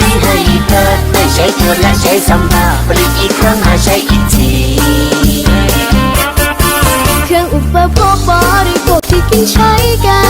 ริให้เธอได้ใช้เธอและใช้ซ้ำมาบริอีกครั้งมาใช้อีกทีเครื่องอุปโภคบริโภคที่กินใช้กัน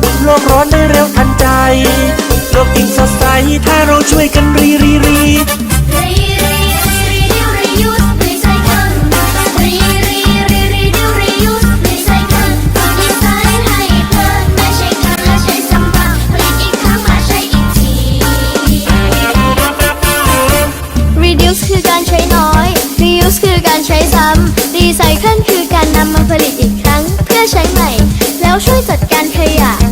เปียกลดโลกร้อนได้เร็วทันใจ โลกยิ่งสดใสถ้าเราช่วยกันรีรีรี reduce คือการใช้น้อย reuse คือการใช้ซ้ำ recycle คือการนำมาผลิตอีกครั้ง เพื่อใช้ใหม่ แล้วช่วยจัดการขยะ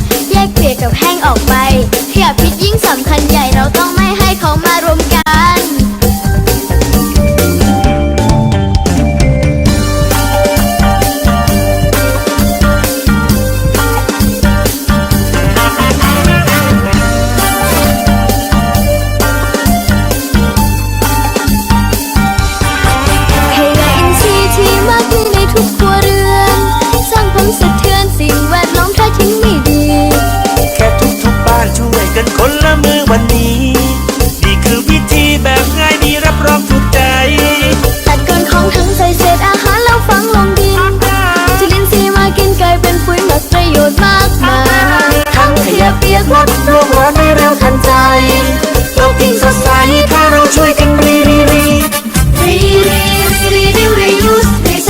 ชน์มากมายทั้งขยะเปียกลดโลกร้อนได้เร็วทันใจโลกยิ่งสดใสถ้าเราช่วยกันรีรีรี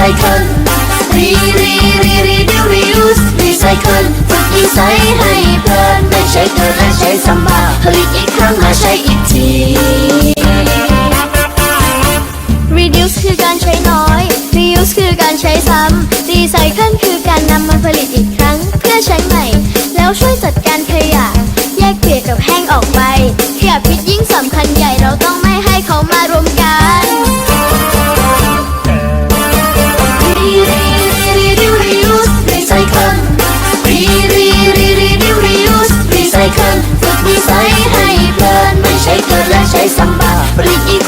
Recycle Reuse Recycle ฝึกนิสัยให้เพลินไม่ใช้เกินและใช้ซ้ำมาผลิตอีกครั้งมาใช้อีกที reduce คือการใช้น้อย reuse คือการใช้ซ้ำ recycle คือการน ต้องไม่ให้เขามารวมกัน Recycle Recycle ฝึกนิสัยให้เพลินไม่ใช้เกินและใช้ซ้ำมาผลิตอีก